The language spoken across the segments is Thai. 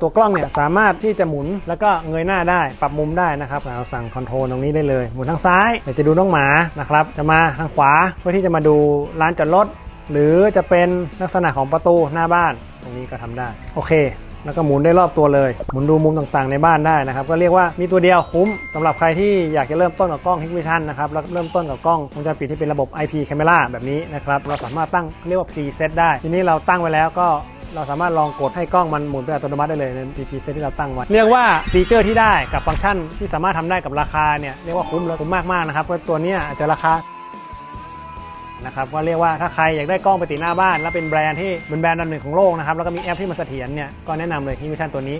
ตัวกล้องเนี่ยสามารถที่จะหมุนแล้วก็เงยหน้าได้ปรับมุมได้นะครับเราสั่งคอนโทรลตรงนี้ได้เลย หมุนทางซ้ายอยากจะดูน้องหมานะครับจะมาทางขวาเพื่อที่จะมาดูร้านจอดรถหรือจะเป็นลักษณะของประตูหน้าบ้าน ตรงนี้ก็ทำได้โอเค แล้วก็หมุนได้รอบตัวเลย หมุนดูมุมต่างๆในบ้านได้นะครับ ก็เรียกว่ามีตัวเดียวคุ้มสำหรับใครที่อยากจะเริ่มต้นกับกล้อง Hikvision นะครับแล้วเริ่มต้นกับกล้องวงจรปิดที่เป็นระบบ IP Camera แบบนี้นะครับเราสามารถตั้งเรียกว่า preset ได้ ทีนี้เราตั้งไว้แล้วก็ เราสามารถลองกดให้กล้องมันหมุนเป็นอัตโนมัติได้เลยใน PP set ที่เราตั้งไว้ เรียกว่าฟีเจอร์ที่ได้กับฟังก์ชันที่สามารถทำได้กับราคาเนี่ยเรียกว่าคุ้มเลยคุ้มมากๆนะครับเพราะตัวเนี้ยอาจจะราคานะครับก็เรียกว่าถ้าใครอยากได้กล้องไปติดหน้าบ้าน แล้วเป็นแบรนด์ที่เป็นแบรนด์อันหนึ่งของโลกนะครับแล้วก็มีแอปที่มันเสถียรเนี่ยก็แนะนำเลยที่มิชันตัวนี้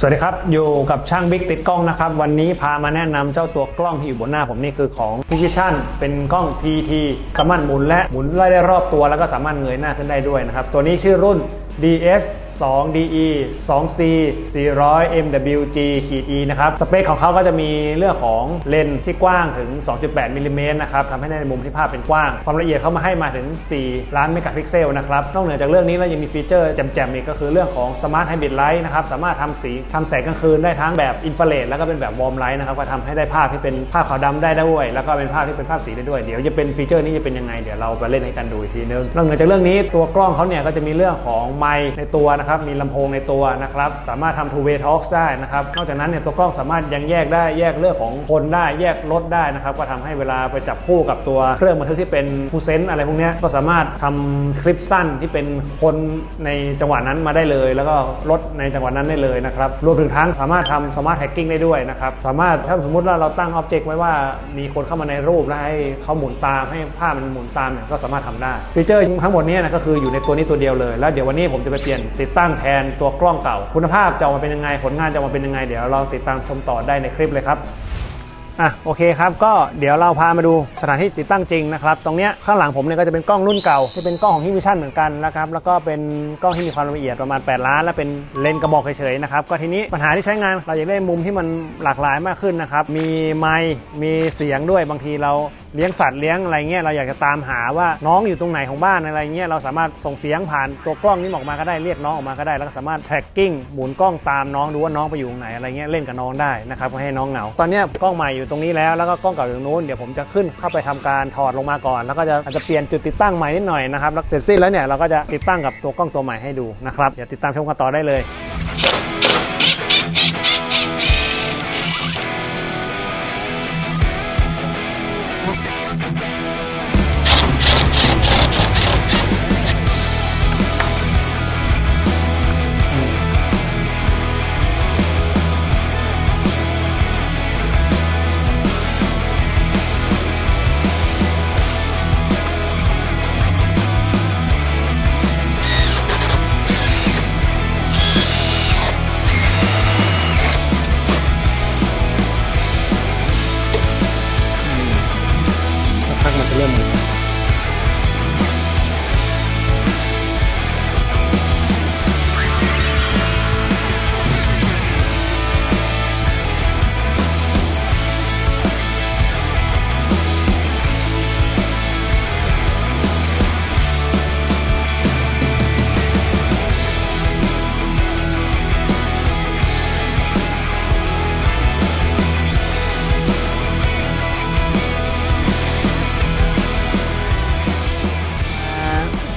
สวัสดีครับ อยู่กับช่างบิ๊กติดกล้องนะครับ วันนี้พามาแนะนำเจ้าตัวกล้องที่อยู่บนหน้าผมนี่คือของ p i c Vision เป็นกล้อง PT สามารถหมุนและหมุนไล่ได้รอบตัวแล้วก็สามารถเงยหน้าขึ้นได้ด้วยนะครับ ตัวนี้ชื่อรุ่น DS 2 DE 2 C 400 MWG E นะครับ สเปคของเขาก็จะมีเรื่องของเลนส์ที่กว้างถึง 2.8 มิลลิเมตรนะครับทำให้ในมุมที่ภาพเป็นกว้าง ความละเอียดเขามาให้มาถึง 4 ล้านเมกะพิกเซลนะครับ นอกเหนือจากเรื่องนี้แล้วยังมีฟีเจอร์แจ่มๆอีกก็คือเรื่องของ Smart Hybrid Light นะครับ สามารถทำสีทำแสงกลางคืนได้ทั้งแบบอินฟราเรดแล้วก็เป็นแบบวอร์มไลท์นะครับ ก็ทำให้ได้ภาพที่เป็นภาพขาวดำได้ด้วย แล้วก็เป็นภาพที่เป็นภาพสีได้ด้วย เดี๋ยวจะเป็นฟีเจอร์นี้จะเป็นยังไงเดี๋ยวเราไปเล่นให้กันดูอีกทีนึงนอกเหนือจากเรื่องนี้ตัวกล้องเขาเนี่ยก็จะมีเรื่องของไมในตัวนะครับมีลำโพงในตัวนะครับสามารถทำ two way talks ได้นะครับนอกจากนั้นเนี่ยตัวกล้องสามารถยังแยกได้แยกเรื่องของคนได้แยกรถได้นะครับก็ทำให้เวลาไปจับคู่กับตัวเครื่องบันทึกที่เป็นฟูเซนอะไรพวกนี้ก็สามารถทำคลิปสั้นที่เป็นคนในจังหวะนั้นมาได้เลย แล้วก็รถในจังหวะนั้นได้เลยนะครับรวมถึงทั้งสามารถทำสมาร์ทแฮกกิ้งได้ด้วยนะครับสามารถถ้าสมมติว่าเราตั้งอ็อบเจกต์ไว้ว่ามีคนเข้ามาในรูปแล้วให้เขาหมุนตามให้ภาพมันหมุนตามเนี่ยก็สามารถทำได้ฟีเจอร์ทั้งหมดนี้นะก็คืออยู่ในตัวนี้ตัวเดียวเลย แล้วเดี๋ยววันนี้ผมจะไปเปลี่ยนติดตั้งแทนตัวกล้องเก่า คุณภาพจะออกมาเป็นยังไงผลงานจะออกมาเป็นยังไง เดี๋ยวเราติดตามชมต่อได้ในคลิปเลยครับอะโอเคครับก็เดี๋ยวเราพามาดูสถานที่ติดตั้งจริงนะครับตรงเนี้ยข้างหลังผมเนี่ยก็จะเป็นกล้องรุ่นเก่าที่เป็นกล้องของฮิวิชั่นเหมือนกันนะครับแล้วก็เป็นกล้องที่มีความละเอียดประมาณ 8 ล้าน และเป็นเลนส์กระบอกเฉยๆนะครับก็ทีนี้ปัญหาที่ใช้งานเราอยากได้มุมที่มันหลากหลายมากขึ้นนะครับมีไมค์มีเสียงด้วยบางทีเรา เลี้ยงสัตว์เลี้ยงอะไรเงี้ยเราอยากจะตามหาว่าน้องอยู่ตรงไหนของบ้านอะไรเงี้ยเราสามารถส่งเสียงผ่านตัวกล้องนี้ออกมาก็ได้เรียกน้องออกมาก็ได้ แล้วก็สามารถ tracking หมุนกล้องตามน้องดูว่าน้องไปอยู่ตรงไหนอะไรเงี้ยเล่นกับน้องได้นะครับให้น้องเหงาตอนนี้กล้องใหม่อยู่ตรงนี้แล้วแล้วก็กล้องเก่าอยู่ตรงนู้นเดี๋ยวผมจะขึ้นเข้าไปทำการถอดลงมาก่อน แล้วก็จะอาจจะเปลี่ยนจุดติดตั้งใหม่นิดหน่อยนะครับแล้วเสร็จสิ้นแล้วเนี่ยเราก็จะติดตั้งกับตัวกล้องตัวใหม่ให้ดูนะครับเดี๋ยวติดตามชมกันต่อได้เลย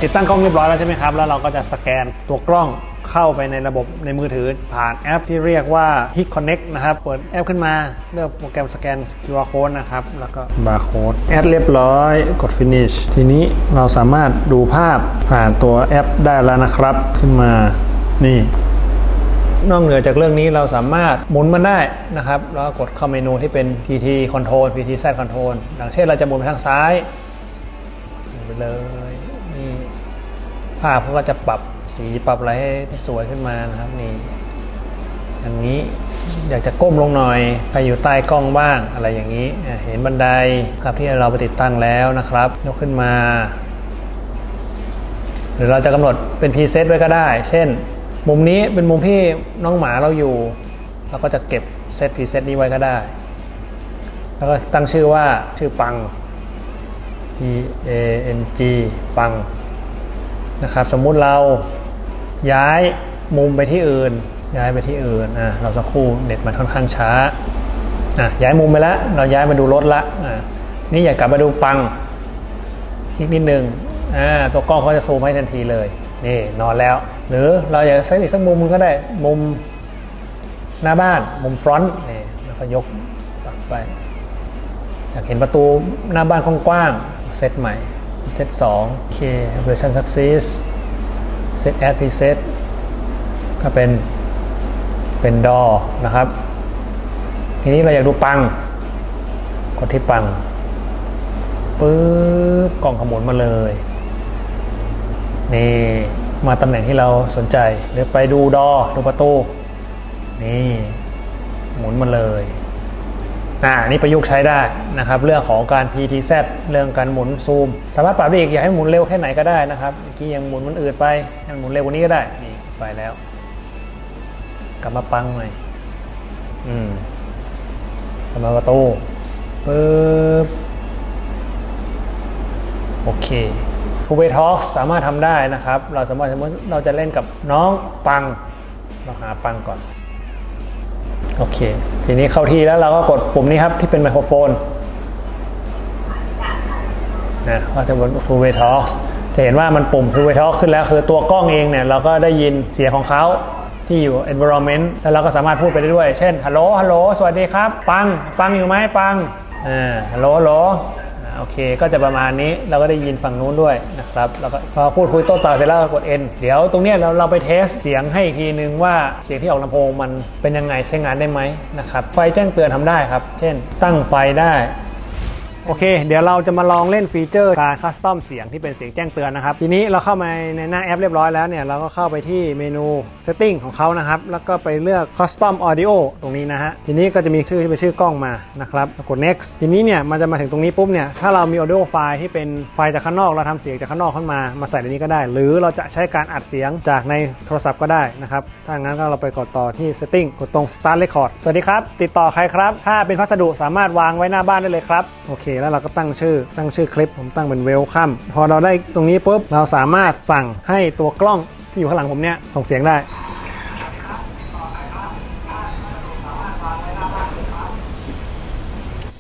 ติดตั้งกล้องเรียบร้อยแล้วใช่ไหมครับ แล้วเราก็จะสแกนตัวกล้องเข้าไปในระบบในมือถือผ่านแอปที่เรียกว่า Hik Connect นะครับ เปิดแอปขึ้นมาเลือกโปรแกรมสแกน QR code นะครับ แล้วก็ barcode แอดเรียบร้อย กด finish ทีนี้เราสามารถดูภาพผ่านตัวแอปได้แล้วนะครับ ขึ้นมานี่นอกเหนือจากเรื่องนี้เราสามารถหมุนมันได้นะครับ แล้วกดเข้าเมนูที่เป็น PT Control PT Z Control อย่างเช่นเราจะหมุนไปทางซ้ายไปเลย ภาพเขาก็จะปรับสีปรับอะไรให้สวยขึ้นมานะครับนี่อย่างนี้อยากจะก้มลงหน่อยใครอยู่ใต้กล้องบ้างอะไรอย่างนี้ เห็นบันไดครับที่เราไปติดตั้งแล้วนะครับ ยกขึ้นมา หรือเราจะกำหนดเป็นพรีเซตไว้ก็ได้ เช่น มุมนี้เป็นมุมที่น้องหมาเราอยู่ เราก็จะเก็บเซตพรีเซตนี้ไว้ก็ได้ แล้วก็ตั้งชื่อว่าชื่อปัง P A N G ปัง นะครับ สมมุติเราย้ายมุมไปที่อื่น ย้ายไปที่อื่นอะเราสักครู่เน็ตมันค่อนข้างช้าอะย้ายมุมไปแล้วเราย้ายมาดูรถละอะทีนี่อยากกลับมาดูปังคลิกนิดนึงอ่าตัวกล้องเขาจะซูมให้ทันทีเลยนี่นอนแล้ว หรือเราอยากใช้อีกสักมุมก็ได้มุมหน้าบ้านมุมฟรอนต์นี่แล้วก็ยกปักไปอยากเห็นประตูหน้าบ้านกว้างๆเซตใหม่ เซต2โอเค operation success set add preset ก็เป็นเป็นดอนะครับ ทีนี้เราอยากดูปัง กดที่ปังปึ๊บกล่องขมุนมาเลย นี่มาตำแหน่งที่เราสนใจ หรือไปดูดอดูประตู นี่ หมุนมาเลย อ่านี่ประยุกต์ใช้ได้นะครับ เรื่องของการ PTZ เรื่องการหมุนซูม สามารถปรับได้อีกอยากให้หมุนเร็วแค่ไหนก็ได้นะครับเมื่อกี้ยังหมุนมันอืดไปให้มันหมุนเร็วกว่านี้ก็ได้นี่ไปแล้ว กลับมาปังหน่อยอืมกลับมาประตูปึ๊บโอเค Two Way Talk สามารถทำได้นะครับ เราสามารถสมมติเราจะเล่นกับน้องปัง เราหาปังก่อน โอเค ทีนี้เข้าที่แล้วเราก็กดปุ่มนี้ครับที่เป็นไมโครโฟนนะก็จะบน Two Way Talk จะเห็นว่ามันปุ่ม Two Way Talk ขึ้นแล้วคือตัวกล้องเองเนี่ยเราก็ได้ยินเสียงของเขาที่อยู่ environment แล้วเราก็สามารถพูดไปได้ด้วย เช่น ฮัลโหล ฮัลโหล สวัสดีครับ ปัง ปังอยู่ไหมปัง อ่า ฮัลโหลฮัลโหล โอเค ก็จะประมาณนี้เราก็ได้ยินฝั่งนู้นด้วยนะครับแล้วก็พอพูดคุยโต้ตอบเสร็จแล้วก็กด N เดี๋ยวตรงนี้เราเราไปเทสเสียงให้อีกทีนึงว่าเสียงที่ออกลำโพงมันเป็นยังไงใช้งานได้ไหมนะครับไฟแจ้งเตือนทำได้ครับ เช่น ตั้งไฟได้ โอเค เดี๋ยวเราจะมาลองเล่นฟีเจอร์การคัสตอมเสียงที่เป็นเสียงแจ้งเตือนนะครับ ทีนี้เราเข้ามาในหน้าแอปเรียบร้อยแล้วเนี่ย เราก็เข้าไปที่เมนู Setting ของเขานะครับ แล้วก็ไปเลือก Custom Audio ตรงนี้นะฮะ ทีนี้ก็จะมีชื่อที่เป็นชื่อกล้องมานะครับแล้วกด next ทีนี้เนี่ย มันจะมาถึงตรงนี้ปุ๊บเนี่ย ถ้าเรามี audio ไฟล์ที่เป็นไฟล์จากข้างนอก เราทำเสียงจากข้างนอกเข้ามา มาใส่ในนี้ก็ได้ หรือเราจะใช้การอัดเสียงจากในโทรศัพท์ก็ได้นะครับ ถ้างั้นก็เราไปกดต่อที่ Setting กดตรง Start Record สวัสดีครับ ติดต่อใครครับ ถ้าเป็นพัสดุสามารถวางไว้หน้าบ้านได้เลยครับ โอเคแล้วเราก็ตั้งชื่อ ตั้งชื่อคลิปผมตั้งเป็น Welcome พอเราได้ตรงนี้ปุ๊บเราสามารถสั่งให้ตัวกล้องที่อยู่ข้างหลังผมเนี่ยส่งเสียงได้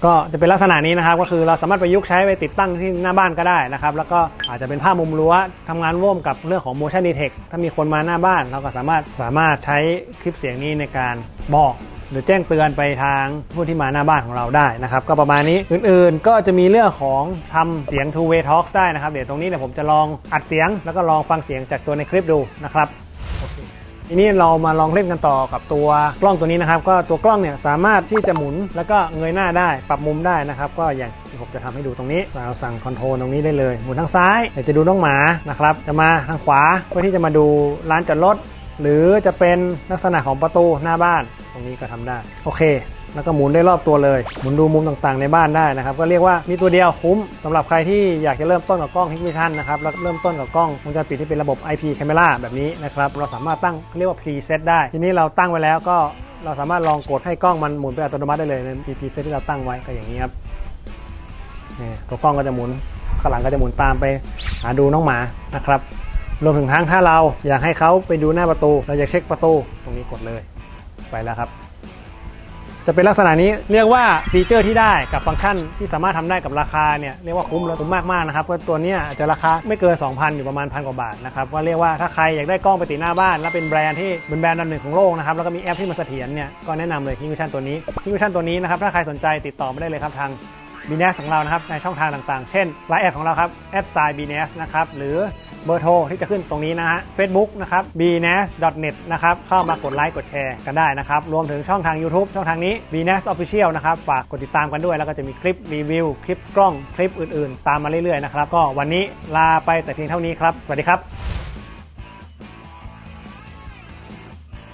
ก็จะเป็นลักษณะนี้นะครับก็คือเราสามารถประยุกต์ใช้ไปติดตั้งที่หน้าบ้านก็ได้นะครับแล้วก็อาจจะเป็นภาพมุมรั้วทำงานร่วมกับเรื่องของ motion detect ถ้ามีคนมาหน้าบ้าน เราก็สามารถสามารถใช้คลิปเสียงนี้ในการบอก หรือแจ้งเตือนไปทางผู้ที่มาหน้าบ้านของเราได้นะครับก็ประมาณนี้อื่นๆ ก็จะมีเรื่องของทำเสียง two way talk ได้นะครับ เดี๋ยวตรงนี้เนี่ยผมจะลองอัดเสียง แล้วก็ลองฟังเสียงจากตัวในคลิปดูนะครับทีนี้เรามาลองเล่นกันต่อกับตัวกล้องตัวนี้นะครับ ก็ตัวกล้องเนี่ยสามารถที่จะหมุนแล้วก็เงยหน้าได้ปรับมุมได้นะครับ ก็อย่างที่ผมจะทำให้ดูตรงนี้เราสั่งคอนโทรลตรงนี้ได้เลยหมุนทางซ้ายอยากจะดูน้องหมานะครับจะมาทางขวาเพื่อที่จะมาดูร้านจอดรถ หรือจะเป็นลักษณะของประตูหน้าบ้าน ตรงนี้ก็ทำได้ โอเค แล้วก็หมุนได้รอบตัวเลย หมุนดูมุมต่างๆในบ้านได้นะครับ ก็เรียกว่ามีตัวเดียวคุ้มสำหรับใครที่อยากจะเริ่มต้นกับกล้อง Hikvision นะครับแล้วเริ่มต้นกับกล้องวงจรปิดที่เป็นระบบ IP camera แบบนี้นะครับเราสามารถตั้งเรียกว่า preset ได้ ทีนี้เราตั้งไว้แล้วก็เราสามารถลองกดให้กล้องมันหมุนเป็นอัตโนมัติได้เลยใน preset ที่เราตั้งไว้ก็อย่างนี้ครับนี่ตัวกล้องก็จะหมุนข้างหลังก็จะหมุนตามไปหาดูน้องหมานะครับ รวมถึงทั้งถ้าเราอยากให้เขาไปดูหน้าประตู เราอยากเช็คประตูตรงนี้กดเลยไปแล้วครับ จะเป็นลักษณะนี้เรียกว่าฟีเจอร์ที่ได้กับฟังก์ชันที่สามารถทำได้กับราคาเนี่ยเรียกว่าคุ้มเลยคุ้มมากๆนะครับเพราะตัวนี้อาจจะราคาไม่เกิน 2,000 อยู่ประมาณพันกว่าบาทนะครับก็เรียกว่าถ้าใครอยากได้กล้องไปติดหน้าบ้าน และเป็นแบรนด์ที่เป็นแบรนด์อันหนึ่งของโลกนะครับแล้วก็มีแอปที่มันเสถียรเนี่ยก็แนะนำเลยคิงวิชั่นตัวนี้คิงวิชั่นตัวนี้นะครับถ้าใครสนใจติดต่อมาได้เลยครับทาง b n e s ของเรานะครับในช่องทางต่างๆ เช่นไลน์แอดของเราครับ a d s i b n e s นะครับหรือ เบอร์โทรที่จะขึ้นตรงนี้นะฮะ Facebook นะครับ b n e s net นะครับ เข้ามากดไลค์กดแชร์กันได้นะครับ รวมถึงช่องทาง YouTube ช่องทางนี้ b n e s Official นะครับ ฝากกดติดตามกันด้วย แล้วก็จะมีคลิปรีวิว คลิปกล้อง คลิปอื่นๆ ตามมาเรื่อยๆ นะครับ ก็วันนี้ลาไปแต่เพียงเท่านี้ครับ สวัสดีครับ